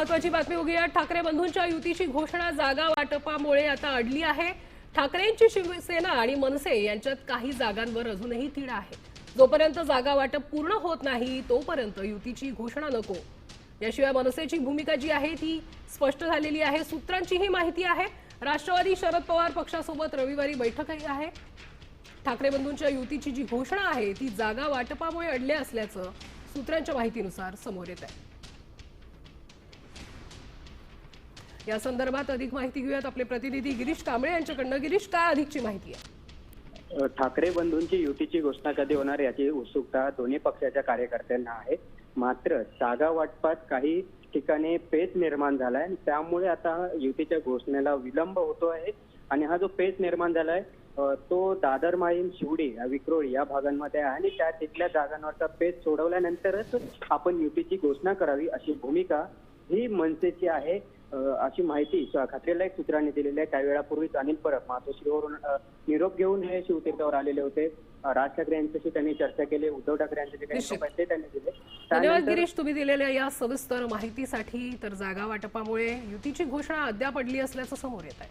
महत्वाची बातमी उघडूया ठाकरे बंधूंच्या युतीची घोषणा जागा वाटपामुळे आता अडली आहे. ठाकरेंची शिवसेना आणि मनसे यांच्यात काही जागांवर अजूनही तिढा आहे. जोपर्यंत जागा वाटप पूर्ण होत नाही तोपर्यंत युतीची घोषणा नको. याशिवाय मनसेची भूमिका जी आहे ती स्पष्ट झालेली आहे. सूत्रांची ही माहिती आहे. राष्ट्रवादी शरद पवार पक्षासोबत रविवारी बैठकही आहे. ठाकरे बंधूंच्या युतीची जी घोषणा आहे ती जागा वाटपामुळे अडल्या असल्याचं सूत्रांच्या माहितीनुसार समोर येत आहे. या संदर्भात अधिक माहिती घेऊयात आपले प्रतिनिधी गिरीश कांबळे यांच्याकडनं. गिरीश काय अधिकची माहिती आहे? ठाकरे बंधूंची युतीची घोषणा कधी होणार याची उत्सुकता दोन्ही पक्षाच्या कार्यकर्त्यांना आहे. मात्र जागा वाटपात काही ठिकाणी पेच निर्माण झालाय आणि त्यामुळे आता युतीच्या घोषणेला विलंब होतो आहे. आणि हा जो पेच निर्माण झालाय तो दादर माहीम शिवडी या विक्रोळी या भागांमध्ये आहे. आणि त्या तिथल्या जागांवरचा पेच सोडवल्यानंतरच आपण युतीची घोषणा करावी अशी भूमिका ही मनसेची आहे. अशी माहिती खात्रीलायक सूत्रांनी दिलेली आहे. काही वेळापूर्वीच अनिल परब मातोश्रीवरून निरोप घेऊन हे शिवतीर्थावर आलेले होते. राज ठाकरे यांच्याशी त्यांनी चर्चा केली. उद्धव ठाकरे यांचे जे काही ते त्यांनी दिले. धन्यवाद गिरीश तुम्ही दिलेल्या या सविस्तर माहितीसाठी तर जागा वाटपामुळे युतीची घोषणा अद्याप अडली असल्याचं समोर येत आहे.